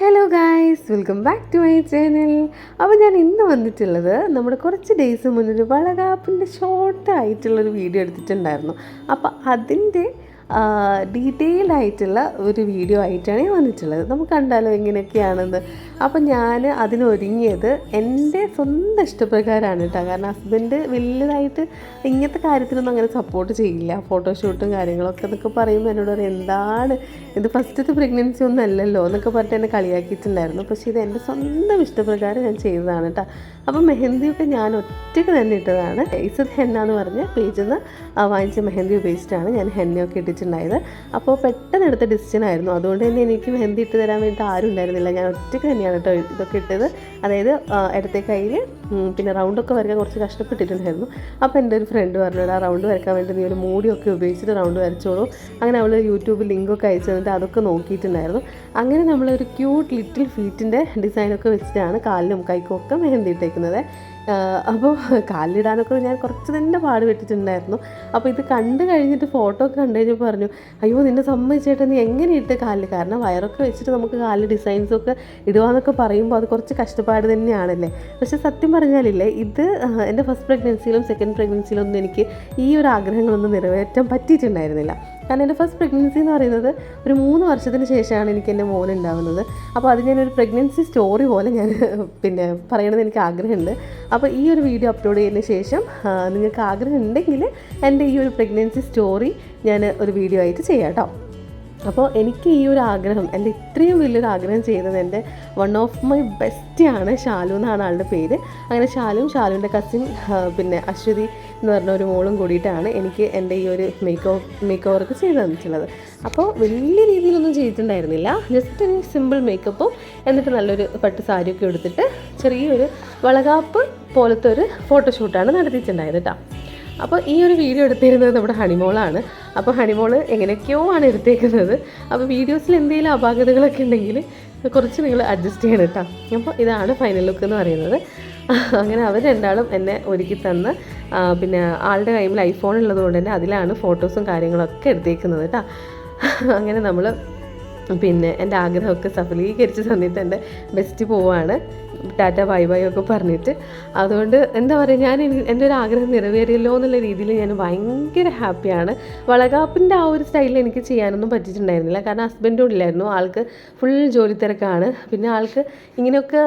Hello guys welcome back to my channel അപ്പോൾ ഞാൻ ഇന്ന് വന്നിട്ടുള്ളത് നമ്മുടെ കുറച്ച് ഡേയ്സ് മുന്നൊരു വളകാപ്പിന്റെ ഷോർട്ട് ആയിട്ടുള്ളൊരു വീഡിയോ എടുത്തിട്ടുണ്ടായിരുന്നു. അപ്പോൾ അതിന്റെ ഡീറ്റെയിൽഡ് ആയിട്ടുള്ള ഒരു വീഡിയോ ആയിട്ടാണ് ഞാൻ വന്നിട്ടുള്ളത്. നമുക്ക് കണ്ടാലോ എങ്ങനെയൊക്കെയാണെന്ന്. അപ്പം ഞാൻ അതിനൊരുങ്ങിയത് എന്റെ സ്വന്തം ഇഷ്ടപ്രകാരമാണ് കേട്ടോ. കാരണം ഹസ്ബൻഡ് വലിയതായിട്ട് ഇങ്ങനത്തെ കാര്യത്തിനൊന്നും അങ്ങനെ സപ്പോർട്ട് ചെയ്യില്ല. ഫോട്ടോഷൂട്ടും കാര്യങ്ങളൊക്കെ എന്നൊക്കെ പറയുമ്പോൾ എന്നോട് പറയും എന്താണ്? ഇത് ഫസ്റ്റത്തെ പ്രഗ്നൻസി ഒന്നും അല്ലല്ലോ എന്നൊക്കെ പറഞ്ഞിട്ട് എന്നെ കളിയാക്കിയിട്ടുണ്ടായിരുന്നു. പക്ഷേ ഇത് എന്റെ സ്വന്തം ഇഷ്ടപ്രകാരം ഞാൻ ചെയ്തതാണ് കേട്ടോ. അപ്പം മെഹന്തിയൊക്കെ ഞാൻ ഒറ്റയ്ക്ക് തന്നെ ഇട്ടതാണ്. ഇസത് ഹെന്ന എന്ന് പറഞ്ഞ പേജിൽ നിന്ന് വാങ്ങിച്ച മെഹന്തി ഉപയോഗിച്ചിട്ടാണ് ഞാൻ ഹെന്നയൊക്കെ ഇട്ടിട്ടുണ്ടായത് അപ്പോൾ പെട്ടെന്ന് എടുത്ത ഡിസിഷൻ ആയിരുന്നു. അതുകൊണ്ട് തന്നെ എനിക്ക് മെഹന്തി ഇട്ട് തരാൻ വേണ്ടിയിട്ട് ആരും ഉണ്ടായിരുന്നില്ല. ഞാൻ ഒറ്റയ്ക്ക് തന്നെയാണ് കേട്ടോ ഇതൊക്കെ ഇട്ടത്. അതായത് ഇടത്തെ കയ്യിൽ പിന്നെ റൗണ്ടൊക്കെ വരയ്ക്കാൻ കുറച്ച് കഷ്ടപ്പെട്ടിട്ടുണ്ടായിരുന്നു. അപ്പോൾ എന്റെ ഒരു ഫ്രണ്ട് പറഞ്ഞു ആ റൗണ്ട് വരയ്ക്കാൻ വേണ്ടി നീ ഒരു മൂടിയൊക്കെ ഉപയോഗിച്ചിട്ട് റൗണ്ട് വരച്ചോളൂ. അങ്ങനെ അവൾ യൂട്യൂബിൽ ലിങ്കൊക്കെ അയച്ചു തന്നിട്ട് അതൊക്കെ നോക്കിയിട്ടുണ്ടായിരുന്നു. അങ്ങനെ നമ്മളൊരു ക്യൂട്ട് ലിറ്റിൽ ഫീറ്റിന്റെ ഡിസൈനൊക്കെ വെച്ചിട്ടാണ് കാലിലും കൈക്കും ഒക്കെ മെഹന്തി ഇട്ടേക്കുന്നത്. അപ്പോൾ കാലിലിടാനൊക്കെ ഞാൻ കുറച്ച് തന്നെ പാട് പെട്ടിട്ടുണ്ടായിരുന്നു. അപ്പോൾ ഇത് കണ്ടു കഴിഞ്ഞിട്ട് ഫോട്ടോ ഒക്കെ കണ്ടു കഴിഞ്ഞപ്പോൾ പറഞ്ഞു അയ്യോ നിന്നെ സമ്മതിച്ചേട്ടാ നീ എങ്ങനെ ഇട്ട് കാലിൽ കാരണം വയറൊക്കെ വെച്ചിട്ട് നമുക്ക് കാലിൽ ഡിസൈൻസൊക്കെ ഇടുവാന്നൊക്കെ പറയുമ്പോൾ അത് കുറച്ച് കഷ്ടപ്പാട് തന്നെയാണല്ലേ? പക്ഷേ സത്യം പറഞ്ഞാലില്ലേ ഇത് എന്റെ ഫസ്റ്റ് പ്രഗ്നൻസിയിലും സെക്കൻഡ് പ്രഗ്നൻസിയിലും ഒന്നും എനിക്ക് ഈ ഒരു ആഗ്രഹങ്ങളൊന്നും നിറവേറ്റാൻ പറ്റിയിട്ടുണ്ടായിരുന്നില്ല. കാരണം എന്റെ ഫസ്റ്റ് പ്രഗ്നൻസി എന്ന് പറയുന്നത് ഒരു മൂന്ന് വർഷത്തിന് ശേഷമാണ് എനിക്ക് എന്റെ മോൻ ഉണ്ടാവുന്നത്. അപ്പോൾ അത് ഞാനൊരു പ്രഗ്നൻസി സ്റ്റോറി പോലെ ഞാൻ പിന്നെ പറയണമെന്ന് എനിക്ക് ആഗ്രഹമുണ്ട്. അപ്പോൾ ഈ ഒരു വീഡിയോ അപ്ലോഡ് ചെയ്തതിന് ശേഷം നിങ്ങൾക്ക് ആഗ്രഹം ഉണ്ടെങ്കിൽ എന്റെ ഈ ഒരു പ്രഗ്നൻസി സ്റ്റോറി ഞാൻ ഒരു വീഡിയോ ആയിട്ട് ചെയ്യാം കേട്ടോ. അപ്പോൾ എനിക്ക് ഈ ഒരു ആഗ്രഹം എന്റെ ഇത്രയും വലിയൊരു ആഗ്രഹം ചെയ്തത് എന്റെ വൺ ഓഫ് മൈ ബെസ്റ്റാണ് ഷാലു എന്നാണ് ആളുടെ പേര്. അങ്ങനെ ഷാലും ഷാലുവിന്റെ കസിൻ പിന്നെ അശ്വതി എന്ന് പറഞ്ഞ ഒരു മോളും കൂടിയിട്ടാണ് എനിക്ക് എന്റെ ഈ ഒരു മേക്ക് ഓവർ മേക്ക് ഓവർക്ക് ചെയ്ത് തന്നിട്ടുള്ളത്. അപ്പോൾ വലിയ രീതിയിലൊന്നും ചെയ്തിട്ടുണ്ടായിരുന്നില്ല. ജസ്റ്റ് ഒരു സിമ്പിൾ മേക്കപ്പും എന്നിട്ട് നല്ലൊരു പട്ട് സാരിയൊക്കെ എടുത്തിട്ട് ചെറിയൊരു വളകാപ്പ് പോലത്തെ ഒരു ഫോട്ടോഷൂട്ടാണ് നടത്തിയിട്ടുണ്ടായത് കേട്ടോ അപ്പോൾ ഈ ഒരു വീഡിയോ എടുത്തിരുന്നത് നമ്മുടെ ഹണിമോളാണ്. അപ്പോൾ ഹണിമോൾ എങ്ങനെയൊക്കെയോ ആണ് എടുത്തേക്കുന്നത്. അപ്പോൾ വീഡിയോസിൽ എന്തെങ്കിലും അപാകതകളൊക്കെ ഉണ്ടെങ്കിൽ കുറച്ച് നിങ്ങൾ അഡ്ജസ്റ്റ് ചെയ്യണം കേട്ടോ. അപ്പോൾ ഇതാണ് ഫൈനൽ ലുക്ക് എന്ന് പറയുന്നത്. അങ്ങനെ അവർ രണ്ടാളും എന്നെ ഒരുക്കി തന്ന് പിന്നെ ആളുടെ കയ്യിൽ ഐഫോൺ ഉള്ളതുകൊണ്ട് തന്നെ അതിലാണ് ഫോട്ടോസും കാര്യങ്ങളൊക്കെ എടുത്തേക്കുന്നത് കേട്ടോ. അങ്ങനെ നമ്മൾ പിന്നെ എന്റെ ആഗ്രഹമൊക്കെ സഫലീകരിച്ച് തന്നിട്ട് എന്റെ ബെസ്റ്റ് പോവാണ്. ടാറ്റ ബൈ ബൈ ഒക്കെ പറഞ്ഞിട്ട്. അതുകൊണ്ട് എന്താ പറയുക ഞാൻ എന്റെ ഒരു ആഗ്രഹം നിറവേറിയല്ലോ എന്നുള്ള രീതിയിൽ ഞാൻ ഭയങ്കര ഹാപ്പിയാണ്. വളകാപ്പിന്റെ ആ ഒരു സ്റ്റൈലിൽ എനിക്ക് ചെയ്യാനൊന്നും പറ്റിയിട്ടുണ്ടായിരുന്നില്ല. കാരണം ഹസ്ബൻഡും ഇല്ലായിരുന്നു. ആൾക്ക് ഫുൾ ജോലി തിരക്കാണ്. പിന്നെ ആൾക്ക് ഇങ്ങനെയൊക്കെ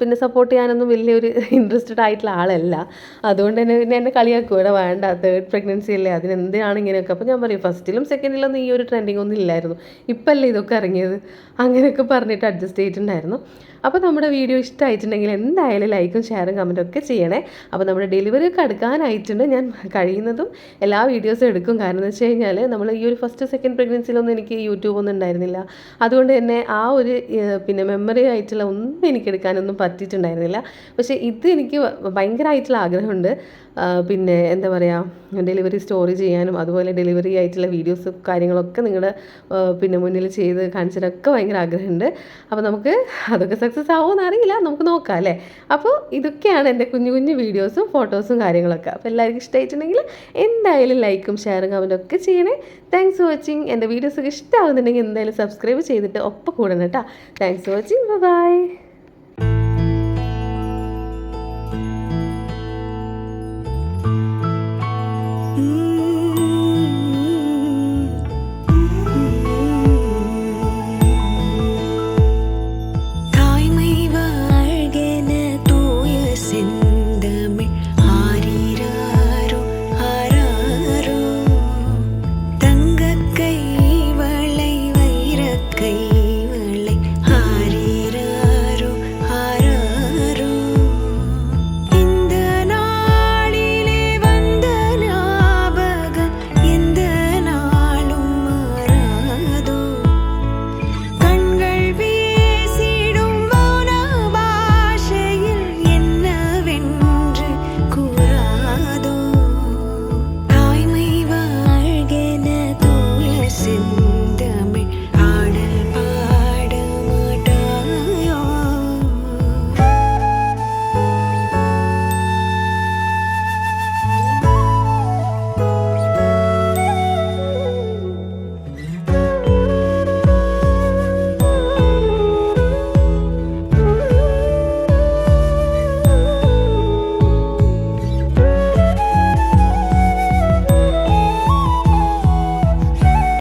പിന്നെ സപ്പോർട്ട് ചെയ്യാനൊന്നും വലിയൊരു ഇൻട്രസ്റ്റഡ് ആയിട്ടുള്ള ആളല്ല. അതുകൊണ്ട് തന്നെ പിന്നെ എന്നെ കളിയാക്കും ഇവിടെ വേണ്ട തേർഡ് പ്രഗ്നൻസി അല്ലേ അതിനെന്തിനാണ് ഇങ്ങനെയൊക്കെ. അപ്പോൾ ഞാൻ പറയും ഫസ്റ്റിലും സെക്കൻഡിലൊന്നും ഈ ഒരു ട്രെൻഡിങ് ഒന്നും ഇല്ലായിരുന്നു. ഇപ്പം അല്ലേ ഇതൊക്കെ ഇറങ്ങിയത്? അങ്ങനെയൊക്കെ പറഞ്ഞിട്ട് അഡ്ജസ്റ്റ് ചെയ്തിട്ടുണ്ടായിരുന്നു. അപ്പോൾ നമ്മുടെ വീഡിയോ ഇഷ്ടമായിട്ടുണ്ടെങ്കിൽ എന്തായാലും ലൈക്കും ഷെയറും കമന്റും ഒക്കെ ചെയ്യണേ. അപ്പോൾ നമ്മുടെ ഡെലിവറി ഒക്കെ എടുക്കാനായിട്ടുണ്ട് ഞാൻ കഴിയുന്നതും എല്ലാ വീഡിയോസും എടുക്കും. കാരണം എന്ന് വെച്ച് കഴിഞ്ഞാൽ നമ്മൾ ഈ ഒരു ഫസ്റ്റ് സെക്കൻഡ് പ്രഗ്നൻസിയിലൊന്നും എനിക്ക് യൂട്യൂബ് ഒന്നും ഉണ്ടായിരുന്നില്ല. അതുകൊണ്ട് തന്നെ ആ ഒരു പിന്നെ മെമ്മറി ആയിട്ടുള്ള ഒന്നും എനിക്ക് എടുക്കാനൊന്നും പറ്റിയിട്ടുണ്ടായിരുന്നില്ല. പക്ഷേ ഇത് എനിക്ക് ഭയങ്കരമായിട്ടുള്ള ആഗ്രഹമുണ്ട്. പിന്നെ എന്താ പറയുക ഡെലിവറി സ്റ്റോറി ചെയ്യാനും അതുപോലെ ഡെലിവറി ആയിട്ടുള്ള വീഡിയോസ് കാര്യങ്ങളൊക്കെ നിങ്ങളുടെ പിന്നെ മുന്നിൽ ചെയ്ത് കാണിച്ചിട്ടൊക്കെ ഭയങ്കര ആഗ്രഹമുണ്ട്. അപ്പോൾ നമുക്ക് അതൊക്കെ സക്സസ് ആവുമെന്ന് അറിയില്ല നമുക്ക് നോക്കാം അല്ലേ? അപ്പോൾ ഇതൊക്കെയാണ് എന്റെ കുഞ്ഞു കുഞ്ഞു വീഡിയോസും ഫോട്ടോസും കാര്യങ്ങളൊക്കെ. അപ്പോൾ എല്ലാവർക്കും ഇഷ്ടമായിട്ടുണ്ടെങ്കിൽ എന്തായാലും ലൈക്കും ഷെയറും കമന്റും ഒക്കെ ചെയ്യണേ. താങ്ക്സ് ഫോർ വാച്ചിങ് എന്റെ വീഡിയോസൊക്കെ ഇഷ്ടമാകുന്നുണ്ടെങ്കിൽ എന്തായാലും സബ്സ്ക്രൈബ് ചെയ്തിട്ട് ഒപ്പം കൂടണം കേട്ടോ. Thanks for watching bye